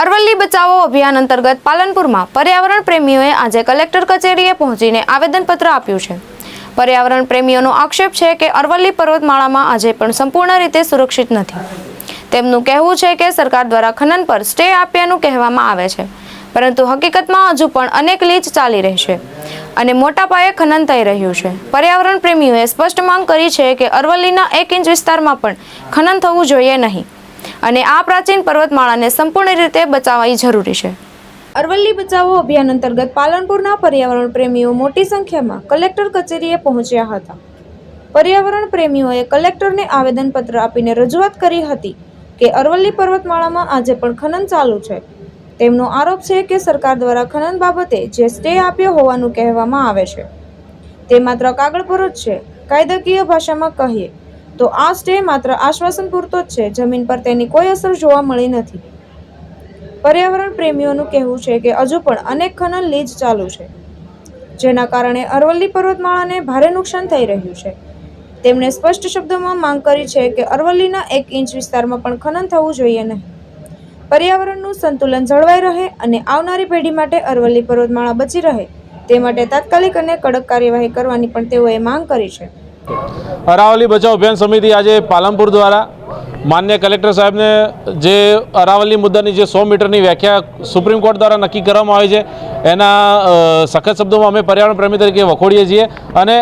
અરવલ્લી બચાવો અભિયાન અંતર્ગત પાલનપુરમાં પર્યાવરણ પ્રેમીઓએ આજે કલેક્ટર કચેરીએ પહોંચીને આવેદનપત્ર આપ્યું છે. પર્યાવરણ પ્રેમીઓનો આક્ષેપ છે કે અરવલ્લી પર્વતમાળામાં આજે પણ સંપૂર્ણ રીતે સુરક્ષિત નથી. તેમનું કહેવું છે કે સરકાર દ્વારા ખનન પર સ્ટે આપ્યાનું કહેવામાં આવે છે, પરંતુ હકીકતમાં હજુ પણ અનેક લીચ ચાલી રહી છે અને મોટા પાયે ખનન થઈ રહ્યું છે. પર્યાવરણ પ્રેમીઓએ સ્પષ્ટ માંગ કરી છે કે અરવલ્લીના એક ઇંચ વિસ્તારમાં પણ ખનન થવું જોઈએ નહીં. અને આ પ્રાચીન પર્વતમાળાને સંપૂર્ણ રીતે બચાવવી જરૂરી છે. અરવલ્લી બચાવો અભિયાન અંતર્ગત પાલનપુરના પર્યાવરણ પ્રેમીઓ મોટી સંખ્યામાં કલેક્ટર કચેરીએ પહોંચ્યા હતા. પર્યાવરણ પ્રેમીઓએ કલેક્ટરને આવેદનપત્ર આપીને રજૂઆત કરી હતી કે અરવલ્લી પર્વતમાળામાં આજે પણ ખનન ચાલુ છે. તેમનો આરોપ છે કે સરકાર દ્વારા ખનન બાબતે જે સ્ટે આપ્યો હોવાનું કહેવામાં આવે છે. તે માત્ર કાગળ પર જ છે. કાયદાકીય ભાષામાં કહીએ તો આ સ્ટે માત્ર આશ્વાસન પૂરતો જ છે. જમીન પર તેની કોઈ અસર જોવા મળી નથી. પર્યાવરણ પ્રેમીઓનું કહેવું છે કે હજુ પણ અનેક ખનન લીજ ચાલુ છે, જેના કારણે અરવલ્લી પર્વતમાળાને ભારે નુકસાન થઈ રહ્યું છે. તેમણે સ્પષ્ટ શબ્દોમાં માંગ કરી છે કે અરવલ્લીના એક ઇંચ વિસ્તારમાં પણ ખનન થવું જોઈએ નહીં. પર્યાવરણનું સંતુલન જળવાઈ રહે અને આવનારી પેઢી માટે અરવલ્લી પર્વતમાળા બચી રહે, તે માટે તાત્કાલિક અને કડક કાર્યવાહી કરવાની પણ તેઓએ માંગ કરી છે. અરાવલી બચાવ અભિયાન સમિતિ આજે પાલનપુર દ્વારા માન્ય કલેક્ટર સાહેબને જે અરાવલી મુદ્દાની જે સો મીટરની વ્યાખ્યા સુપ્રીમ કોર્ટ દ્વારા નક્કી કરવામાં આવી છે, એના સખત શબ્દોમાં અમે પર્યાવરણ પ્રેમી તરીકે વખોડીએ છીએ અને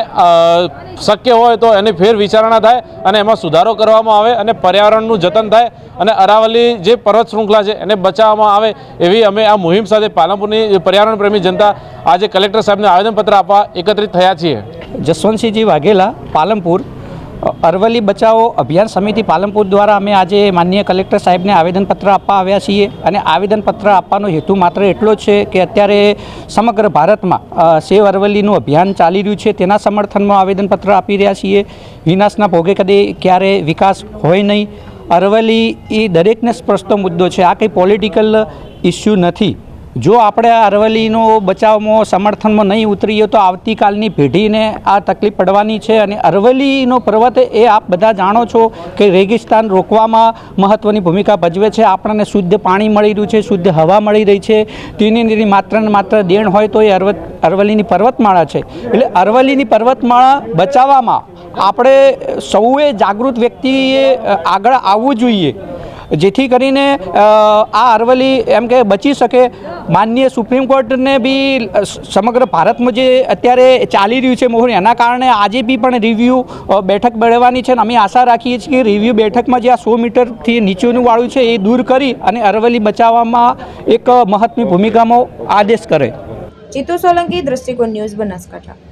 શક્ય હોય તો એની ફેર વિચારણા થાય અને એમાં સુધારો કરવામાં આવે અને પર્યાવરણનું જતન થાય અને અરાવલી જે પર્વત શૃંખલા છે એને બચાવવામાં આવે એવી અમે આ મુહિમ સાથે પાલનપુરની પર્યાવરણ પ્રેમી જનતા આજે કલેક્ટર સાહેબને આવેદનપત્ર આપવા એકત્રિત થયા છીએ. જસવંતસિંહજી વાઘેલા પાલનપુર. અ, અરવલ્લી બચાવો અભિયાન સમિતિ પાલનપુર દ્વારા અમે આજે માનનીય કલેક્ટર સાહેબને આવેદનપત્ર આપવા આવ્યા છીએ અને આવેદનપત્ર આપવાનો હેતુ માત્ર એટલો જ છે કે અત્યારે સમગ્ર ભારતમાં સેવ અરવલ્લીનું અભિયાન ચાલી રહ્યું છે. તેના સમર્થનમાં આવેદનપત્ર આપી રહ્યા છીએ. વિનાશના ભોગે કદે ક્યારે વિકાસ હોય નહીં. અરવલ્લી એ દરેકને સ્પર્શતો મુદ્દો છે. આ કંઈ પોલિટિકલ ઇસ્યુ નથી. જો આપણે અરવલ્લીનો બચાવમાં, સમર્થનમાં નહીં ઉતરીએ, તો આવતીકાલની પેઢીને આ તકલીફ પડવાની છે. અને અરવલ્લીનો પર્વત એ આપ બધા જાણો છો કે રેગિસ્તાન રોકવામાં મહત્ત્વની ભૂમિકા ભજવે છે. આપણને શુદ્ધ પાણી મળી રહ્યું છે, શુદ્ધ હવા મળી રહી છે. તેની તેની માત્ર ને માત્ર દેણ હોય તો એ અરવત, અરવલ્લીની પર્વતમાળા છે. એટલે અરવલ્લીની પર્વતમાળા બચાવવામાં આપણે સૌએ જાગૃત વ્યક્તિએ આગળ આવવું જોઈએ. જેથી કરીને આ અરવલી એમ કે બચી શકે. માનનીય સુપ્રીમ કોર્ટને બી સમગ્ર ભારતમાં જે અત્યારે ચાલી રહ્યું છે મોહન એના કારણે આજે બી પણ રિવ્યૂ બેઠક મળવાની છે અને અમે આશા રાખીએ છીએ કે રિવ્યૂ બેઠકમાં જે આ સો મીટરથી નીચેનું વાળું છે એ દૂર કરી અને અરવલ્લી બચાવવામાં એક મહત્વની ભૂમિકામાં આદેશ કરે. જીતુ સોલંકી, દ્રષ્ટિકોણ ન્યૂઝ બનાસકાંઠા.